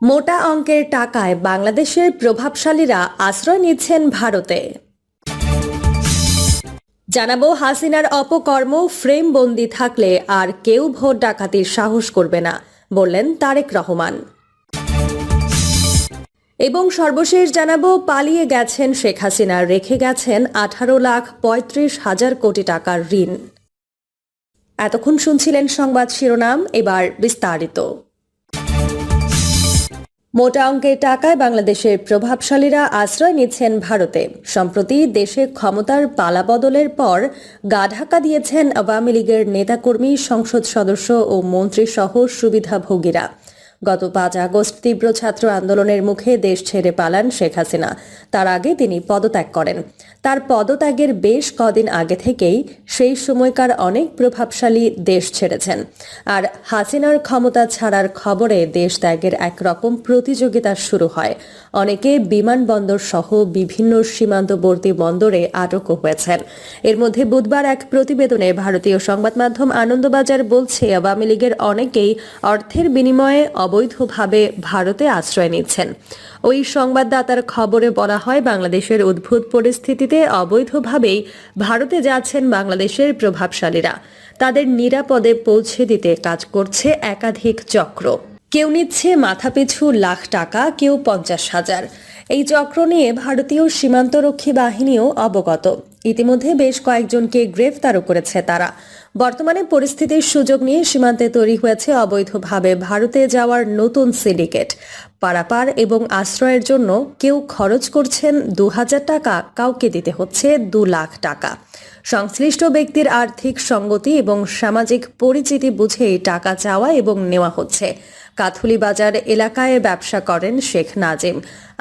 মোটা অঙ্কের টাকায় বাংলাদেশের প্রভাবশালীরা আশ্রয় নিচ্ছেন ভারতে। জানাব হাসিনার অপকর্ম ফ্রেম বন্দি থাকলে আর কেউ ভোট ডাকাতির সাহস করবে না, বললেন তারেক রহমান। এবং সর্বশেষ জানাব, পালিয়ে গেছেন শেখ হাসিনা, রেখে গেছেন আঠারো লাখ পঁয়ত্রিশ হাজার কোটি টাকার ঋণ। এতক্ষণ শুনছিলেন সংবাদ শিরোনাম, এবার বিস্তারিত। মোটা অঙ্কের টাকায় বাংলাদেশের প্রভাবশালীরা আশ্রয় নিচ্ছেন ভারতে। সম্প্রতি দেশে ক্ষমতার পালাবদলের পর গা ঢাকা দিয়েছেন আওয়ামী লীগের নেতাকর্মী সংসদ সদস্য ও মন্ত্রীসহ সুবিধাভোগীরা। গত পাঁচ আগস্ট তীব্র ছাত্র আন্দোলনের মুখে দেশ ছেড়ে পালান শেখ হাসিনা। তার আগে তিনি পদত্যাগ করেন। তার পদত্যাগের বেশ কদিন আগে থেকেই সেই সময়কার অনেক প্রভাবশালী দেশ ছেড়েছেন। আর হাসিনার ক্ষমতা ছাড়ার খবরে দেশ ত্যাগের একরকম প্রতিযোগিতা শুরু হয়। অনেকে বিমানবন্দর সহ বিভিন্ন সীমান্তবর্তী বন্দরে আটকও হয়েছেন। এর মধ্যে বুধবার এক প্রতিবেদনে ভারতীয় সংবাদ মাধ্যম আনন্দবাজার বলছে, আওয়ামী লীগের অনেকেই অর্থের বিনিময়ে অবৈধভাবে ভারতে আশ্রয় নিচ্ছেন। ওই সংবাদদাতার খবরে বলা হয়, বাংলাদেশের উদ্ভূত পরিস্থিতিতে অবৈধভাবেই ভারতে যাচ্ছেন বাংলাদেশের প্রভাবশালীরা। তাদের নিরাপদে পৌঁছে দিতে কাজ করছে একাধিক চক্র। কেউ নিচ্ছে মাথাপিছু লাখ টাকা, কেউ পঞ্চাশ হাজার। এই চক্র নিয়ে ভারতীয় সীমান্তরক্ষী বাহিনীও অবগত। ইতিমধ্যে বেশ কয়েকজনকে গ্রেফতারও করেছে তারা। বর্তমানে পরিস্থিতির সুযোগ নিয়ে সীমান্তে তৈরি হয়েছে অবৈধভাবে ভারতে যাওয়ার নতুন সিন্ডিকেট। পারাপার এবং আশ্রয়ের জন্য কেউ খরচ করছেন দু হাজার টাকা, কাউকে দিতে হচ্ছে দু লাখ টাকা। সংশ্লিষ্ট ব্যক্তির আর্থিক সঙ্গতি এবং সামাজিক পরিচিতি বুঝেই টাকা চাওয়া এবং নেওয়া হচ্ছে। কাথুলি বাজার এলাকায় ব্যবসা করেন শেখ নাজিম।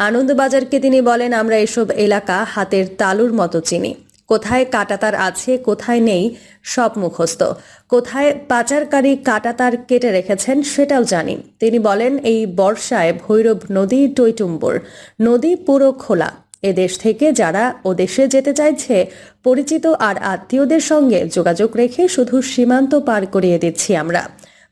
আনন্দবাজারকে তিনি বলেন, আমরা এসব এলাকা হাতের তালুর মতো চিনি। কোথায় কাটাতার আছে, কোথায় নেই, সব মুখস্থ। কোথায় পাচারকারী কাটাতার কেটে রেখেছেন সেটাও জানি। তিনি বলেন, এই বর্ষায় ভৈরব নদী টৈটুম্বুর। নদী পুরো খোলা। এদেশ থেকে যারা ও দেশে যেতে চাইছে, পরিচিত আর আত্মীয়দের সঙ্গে যোগাযোগ রেখে শুধু সীমান্ত পার করিয়ে দিচ্ছি আমরা।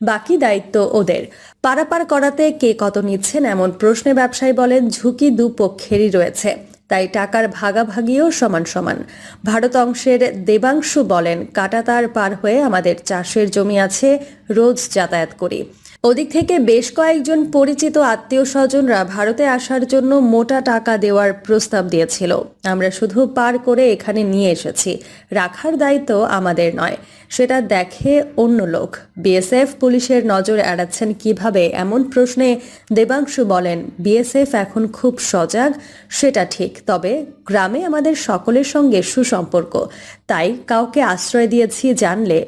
বাকি দায়িত্ব ওদের। পারাপার করাতে কে কত নিচ্ছেন এমন প্রশ্নে ব্যবসায়ী বলেন, ঝুঁকি দুপক্ষেরই রয়েছে। তাই টাকার ভাগাভাগিও সমান সমান। ভারত অংশের দেবাংশু বলেন, কাটাতার পার হয়ে আমাদের চাষের জমি আছে, রোজ যাতায়াত করি। ওদিক থেকে বেশ কয়েকজন পরিচিত আত্মীয় স্বজনরা ভারতে আসার জন্য মোটা টাকা দেওয়ার প্রস্তাব দিয়েছিল। আমরা শুধু পার করে এখানে নিয়ে এসেছি। রাখার দায়িত্ব আমাদের নয়। সেটা দেখে অন্য লোক। বিএসএফ পুলিশের নজর এড়াচ্ছেন কীভাবে এমন প্রশ্নে দেবাংশু বলেন, বিএসএফ এখন খুব সজাগ, সেটা ঠিক। তবে গ্রামে আমাদের সকলের সঙ্গে সুসম্পর্ক। তাই কাউকে আশ্রয় দিয়েছি জানলে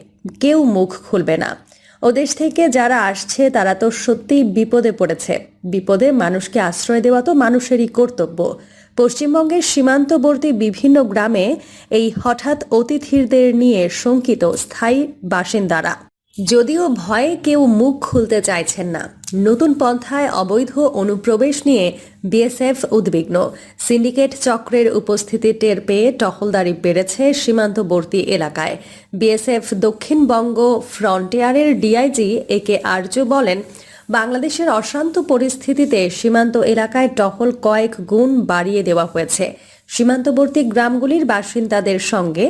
কেউ মুখ খুলবে না। ও দেশ থেকে যারা আসছে, তারা তো সত্যিই বিপদে পড়েছে। বিপদে মানুষকে আশ্রয় দেওয়া তো মানুষেরই কর্তব্য। পশ্চিমবঙ্গের সীমান্তবর্তী বিভিন্ন গ্রামে এই হঠাৎ অতিথিদের নিয়ে শঙ্কিত স্থায়ী বাসিন্দারা। যদিও ভয়ে কেউ মুখ খুলতে চাইছেন না, নতুন পন্থায় অবৈধ অনুপ্রবেশ নিয়ে বিএসএফ উদ্বিগ্ন। সিন্ডিকেট চক্রের উপস্থিতি টের পেয়ে টহলদারি বেড়েছে সীমান্তবর্তী এলাকায়। বিএসএফ দক্ষিণবঙ্গ ফ্রন্টিয়ারের ডিআইজি এ কে আর্য বলেন, বাংলাদেশের অশান্ত পরিস্থিতিতে সীমান্ত এলাকায় টহল কয়েক গুণ বাড়িয়ে দেওয়া হয়েছে। সীমান্তবর্তী গ্রামগুলির বাসিন্দাদের সঙ্গে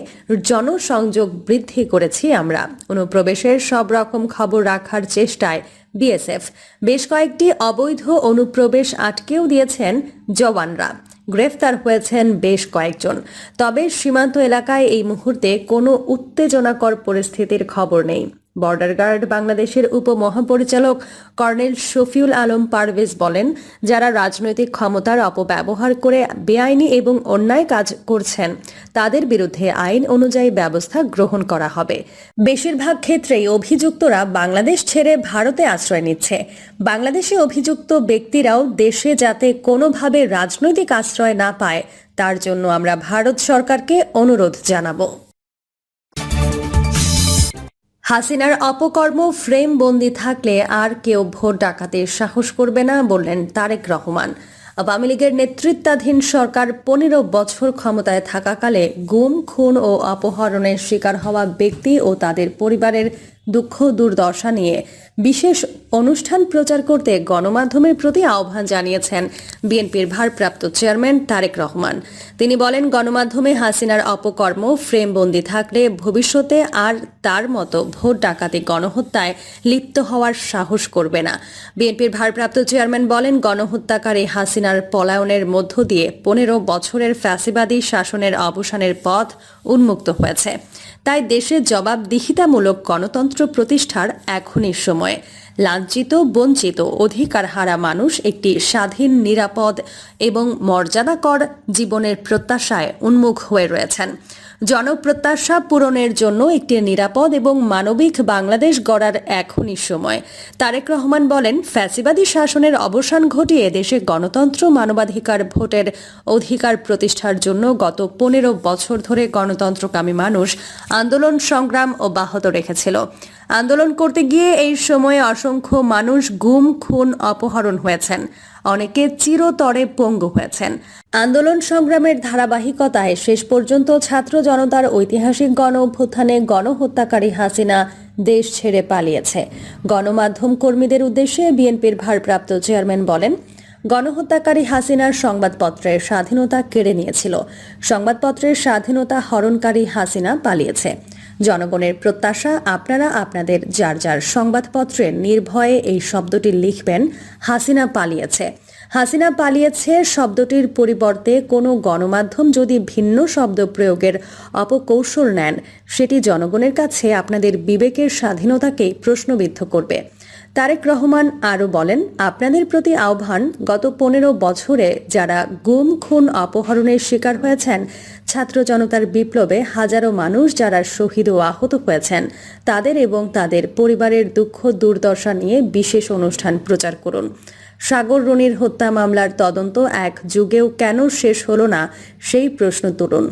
জনসংযোগ বৃদ্ধি করেছি আমরা। অনুপ্রবেশের সব রকম খবর রাখার চেষ্টায় বিএসএফ। বেশ কয়েকটি অবৈধ অনুপ্রবেশ আটকেও দিয়েছেন জওয়ানরা। গ্রেফতার হয়েছেন বেশ কয়েকজন। তবে সীমান্ত এলাকায় এই মুহূর্তে কোনো উত্তেজনাকর পরিস্থিতির খবর নেই। বর্ডার গার্ড বাংলাদেশের উপমহাপরিচালক কর্নেল শফিউল আলম পারভেজ বলেন, যারা রাজনৈতিক ক্ষমতার অপব্যবহার করে বেআইনি এবং অন্যায় কাজ করছেন, তাদের বিরুদ্ধে আইন অনুযায়ী ব্যবস্থা গ্রহণ করা হবে। বেশিরভাগ ক্ষেত্রেই অভিযুক্তরা বাংলাদেশ ছেড়ে ভারতে আশ্রয় নিচ্ছে। বাংলাদেশে অভিযুক্ত ব্যক্তিরাও দেশে যাতে কোনোভাবে রাজনৈতিক আশ্রয় না পায়, তার জন্য আমরা ভারত সরকারকে অনুরোধ জানাব। হাসিনার অপকর্ম ফ্রেম বন্দি থাকলে আর কেউ ভোট ডাকাতে সাহস করবে না বললেন তারেক রহমান। আওয়ামী লীগের নেতৃত্বাধীন সরকার পনেরো বছর ক্ষমতায় থাকাকালে গুম, খুন ও অপহরণের শিকার হওয়া ব্যক্তি ও তাদের পরিবারের দুঃখ, দুর্দশা নিয়ে বিশেষ অনুষ্ঠান প্রচার করতে গণমাধ্যমের প্রতি আহ্বান জানিয়েছেন বিএনপির ভারপ্রাপ্ত চেয়ারম্যান তারেক রহমান। তিনি বলেন, গণমাধ্যমে হাসিনার অপকর্ম, ফ্রেমবন্দি থাকলে ভবিষ্যতে আর তার মতো ভোট ডাকাতি গণহত্যায় লিপ্ত হওয়ার সাহস করবে না। বিএনপির ভারপ্রাপ্ত চেয়ারম্যান বলেন, গণহত্যাকারী হাসিনার পলায়নের মধ্য দিয়ে পনেরো বছরের ফ্যাসিবাদী শাসনের অবসানের পথ উন্মুক্ত হয়েছে। তাই দেশে জবাবদিহিতামূলক গণতন্ত্র প্রতিষ্ঠার এখনই সময়। লাঞ্ছিত, বঞ্চিত অধিকার হারা মানুষ একটি স্বাধীন, নিরাপদ এবং মর্যাদাকর জীবনের প্রত্যাশায় উন্মুখ হয়ে রয়েছেন। জনপ্রত্যাশা পূরণের জন্য একটি নিরাপদ এবং মানবিক বাংলাদেশ গড়ার এখনই সময়। তারেক রহমান বলেন, ফ্যাসিবাদী শাসনের অবসান ঘটিয়ে দেশে গণতন্ত্র মানবাধিকার ভোটের অধিকার প্রতিষ্ঠার জন্য গত পনেরো বছর ধরে গণতন্ত্রকামী মানুষ আন্দোলন, সংগ্রাম অব্যাহত রেখেছিল। আন্দোলন করতে গিয়ে এই সময়ে অসংখ্য মানুষ গুম, খুন, অপহরণ হয়েছেন। অনেকে চিরতরে পঙ্গু হয়েছেন। আন্দোলন সংগ্রামের ধারাবাহিকতায় শেষ পর্যন্ত ছাত্র জনতার ঐতিহাসিক গণ অভ্যুত্থানে গণহত্যাকারী হাসিনা দেশ ছেড়ে পালিয়েছে। গণমাধ্যম কর্মীদের উদ্দেশ্যে বিএনপির ভারপ্রাপ্ত চেয়ারম্যান বলেন, গণহত্যাকারী হাসিনার সংবাদপত্রের স্বাধীনতা কেড়ে নিয়েছিল। সংবাদপত্রের স্বাধীনতা হরণকারী হাসিনা পালিয়েছে। জনগণের প্রত্যাশা, আপনারা আপনাদের যার যার সংবাদপত্রে নির্ভয়ে এই শব্দটি লিখবেন, হাসিনা পালিয়েছে। হাসিনা পালিয়েছে শব্দটির পরিবর্তে কোনো গণমাধ্যম যদি ভিন্ন শব্দ প্রয়োগের অপকৌশল নেন, সেটি জনগণের কাছে আপনাদের বিবেকের স্বাধীনতাকেই প্রশ্নবিদ্ধ করবে। তারেক রহমান আরও বলেন, আপনাদের প্রতি আহ্বান, গত পনেরো বছরে যারা গুম, খুন, অপহরণের শিকার হয়েছেন, ছাত্র জনতার বিপ্লবে হাজারো মানুষ যারা শহীদ ও আহত হয়েছেন, তাদের এবং তাদের পরিবারের দুঃখ, দুর্দশা নিয়ে বিশেষ অনুষ্ঠান প্রচার করুন। সাগর রনির হত্যা মামলার তদন্ত এক যুগেও কেন শেষ হলো না, সেই প্রশ্ন তুলুন।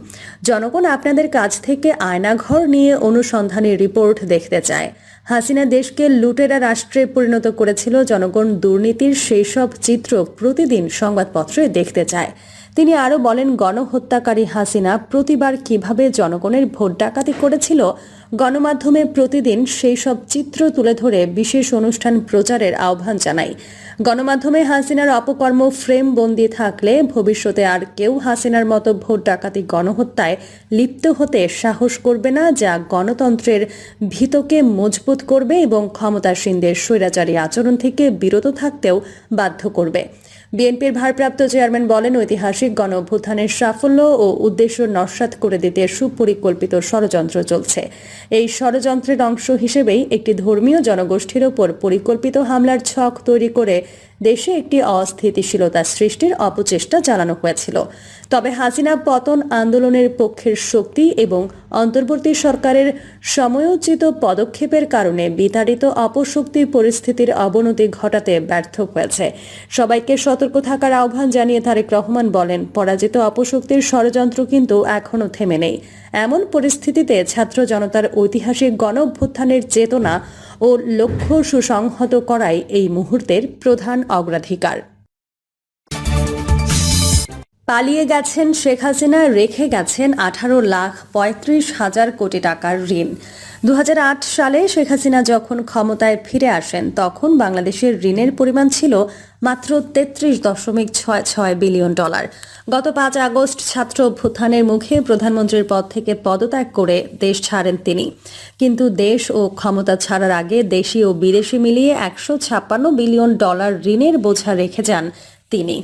জনগণ আপনাদের কাছ থেকে আয়নাঘর নিয়ে অনুসন্ধানী রিপোর্ট দেখতে চায়। হাসিনা দেশকে লুটেরা রাষ্ট্রে পরিণত করেছিল, জনগণ দুর্নীতির সেই সব চিত্র প্রতিদিন সংবাদপত্রে দেখতে চায়। তিনি আরও বলেন, গণহত্যাকারী হাসিনা প্রতিবার কীভাবে জনগণের ভোট ডাকাতি করেছিল, গণমাধ্যমে প্রতিদিন সেই সব চিত্র তুলে ধরে বিশেষ অনুষ্ঠান প্রচারের আহ্বান জানাই। গণমাধ্যমে হাসিনার অপকর্ম ফ্রেম বন্দি থাকলে ভবিষ্যতে আর কেউ হাসিনার মতো ভোট ডাকাতি গণহত্যায় লিপ্ত হতে সাহস করবে না, যা গণতন্ত্রের ভিতকে মজবুত করবে এবং ক্ষমতাসীনদের স্বৈরাচারী আচরণ থেকে বিরত থাকতেও বাধ্য করবে। বিএনপির ভারপ্রাপ্ত চেয়ারম্যান বলেন, ঐতিহাসিক গণ অভ্যুত্থানের সাফল্য ও উদ্দেশ্য নস্বাত করে দিতে সুপরিকল্পিত ষড়যন্ত্র চলছে। এই ষড়যন্ত্রের অংশ হিসেবেই একটি ধর্মীয় জনগোষ্ঠীর ওপর পরিকল্পিত হামলার ছক তৈরি করে দেশে একটি অস্থিতিশীলতা সৃষ্টির অপচেষ্টা চালানো হয়েছিল। তবে হাসিনা পতন আন্দোলনের পক্ষের শক্তি এবং অন্তর্বর্তী সরকারের সময়োচিত পদক্ষেপের কারণে বিতাড়িত অপশক্তি পরিস্থিতির অবনতি ঘটাতে ব্যর্থ হয়েছে। সবাইকে সতর্ক থাকার আহ্বান জানিয়ে তারেক রহমান বলেন, পরাজিত অপশক্তির ষড়যন্ত্র কিন্তু এখনও থেমে নেই। এমন পরিস্থিতিতে ছাত্র জনতার ঐতিহাসিক গণ অভ্যুত্থানের চেতনা ও লক্ষ্য সুসংহত করাই এই মুহূর্তের প্রধান অগ্রাধিকার। পালিয়ে গেছেন শেখ হাসিনা, রেখে গেছেন আঠারো লাখ পঁয়ত্রিশ হাজার কোটি টাকার ঋণ। দু হাজার আট সালে শেখ হাসিনা যখন ক্ষমতায় ফিরে আসেন, তখন বাংলাদেশের ঋণের পরিমাণ ছিল মাত্র তেত্রিশ দশমিক ছয় ছয় বিলিয়ন ডলার। গত পাঁচ আগস্ট ছাত্র অভ্যুত্থানের মুখে প্রধানমন্ত্রীর পদ থেকে পদত্যাগ করে দেশ ছাড়েন তিনি। কিন্তু দেশ ও ক্ষমতা ছাড়ার আগে দেশি ও বিদেশি মিলিয়ে একশো ছাপ্পান্ন বিলিয়ন ডলার ঋণের বোঝা রেখে যান তিনি।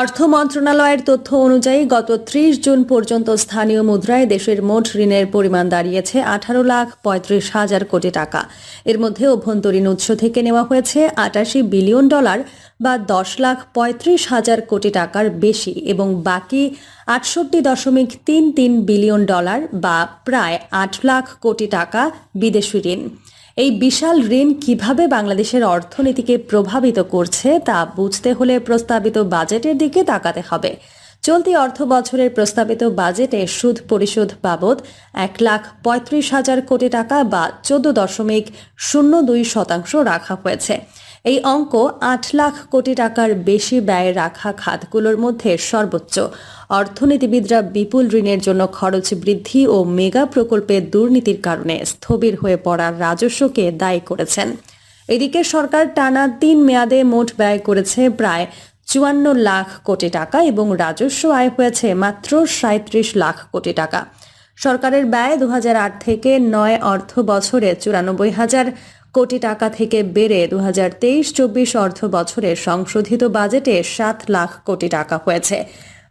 অর্থ মন্ত্রণালয়ের তথ্য অনুযায়ী গত ত্রিশ জুন পর্যন্ত স্থানীয় মুদ্রায় দেশের মোট ঋণের পরিমাণ দাঁড়িয়েছে আঠারো লাখ পঁয়ত্রিশ হাজার কোটি টাকা। এর মধ্যে অভ্যন্তরীণ উৎস থেকে নেওয়া হয়েছে আটাশি বিলিয়ন ডলার বা দশ লাখ পঁয়ত্রিশ হাজার কোটি টাকার বেশি এবং বাকি আটষট্টি দশমিক তিন তিন বিলিয়ন ডলার বা প্রায় আট লাখ কোটি টাকা বিদেশি ঋণ। এই বিশাল ঋণ কীভাবে বাংলাদেশের অর্থনীতিকে প্রভাবিত করছে তা বুঝতে হলে প্রস্তাবিত বাজেটের দিকে তাকাতে হবে। চলতি অর্থ বছরের প্রস্তাবিত বাজেটে সুদ পরিশোধ বাবদ এক লাখ পঁয়ত্রিশ হাজার কোটি টাকা বা চোদ্দ দশমিক শূন্য দুই শতাংশ রাখা হয়েছে। এই অঙ্ক আট লাখ কোটি টাকার বেশি ব্যয় রাখা খাতগুলোর মধ্যে সর্বোচ্চ। অর্থনীতিবিদরা বিপুল ঋণের জন্য খরচ বৃদ্ধি ও মেগা প্রকল্পের দুর্নীতির কারণে স্থবির হয়ে পড়া রাজস্বকে দায়ী করেছেন। এদিকে সরকার টানা তিন মেয়াদে মোট ব্যয় করেছে প্রায় চুয়ান্ন লাখ কোটি টাকা এবং রাজস্ব আয় হয়েছে মাত্র সাঁত্রিশ লাখ কোটি টাকা। সরকারের ব্যয় দু হাজার আট থেকে নয় অর্থ বছরে চুরানব্বই হাজার কোটি টাকা থেকে বেড়ে দু হাজার তেইশ, চব্বিশ অর্থ বছরে সংশোধিত বাজেটে সাত লাখ কোটি টাকা হয়েছে।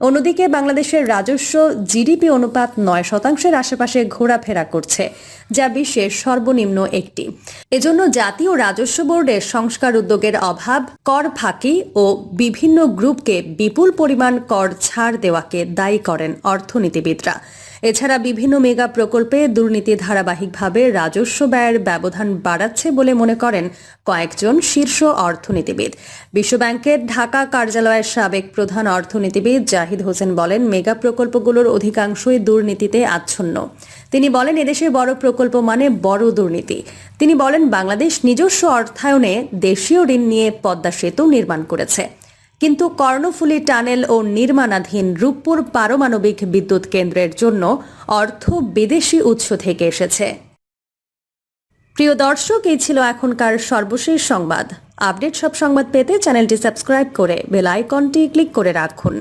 অন্যদিকে বাংলাদেশের রাজস্ব, জিডিপি অনুপাত নয় শতাংশের আশেপাশে ঘোরাফেরা করছে, যা বিশ্বের সর্বনিম্ন একটি। এজন্য জাতীয় রাজস্ব বোর্ডের সংস্কার উদ্যোগের অভাব, কর ফাঁকি ও বিভিন্ন গ্রুপকে বিপুল পরিমাণ কর ছাড় দেওয়াকে দায়ী করেন অর্থনীতিবিদরা। এছাড়া বিভিন্ন মেগা প্রকল্পে দুর্নীতি ধারাবাহিকভাবে রাজস্ব ব্যয়ের ব্যবধান বাড়াচ্ছে বলে মনে করেন কয়েকজন শীর্ষ অর্থনীতিবিদ। বিশ্বব্যাংকের ঢাকা কার্যালয়ের সাবেক প্রধান অর্থনীতিবিদ জাহিদ হোসেন বলেন, মেগা প্রকল্পগুলোর অধিকাংশই দুর্নীতিতে আচ্ছন্ন। তিনি বলেন এদেশে বড় প্রকল্প মানে বড় দুর্নীতি। তিনি বলেন, বাংলাদেশ নিজস্ব অর্থায়নে দেশীয় ঋণ নিয়ে পদ্মা সেতু নির্মাণ করেছে। কিন্তু কর্ণফুলী টানেল ও নির্মাণাধীন রূপপুর পারমাণবিক বিদ্যুৎ কেন্দ্রের জন্য অর্থ বিদেশি উৎস থেকে এসেছে। প্রিয় দর্শক, এই ছিল এখনকার সর্বশেষ সংবাদ। আপডেট সব সংবাদ পেতে চ্যানেলটি সাবস্ক্রাইব করে বেল আইকনটি ক্লিক করে রাখুন।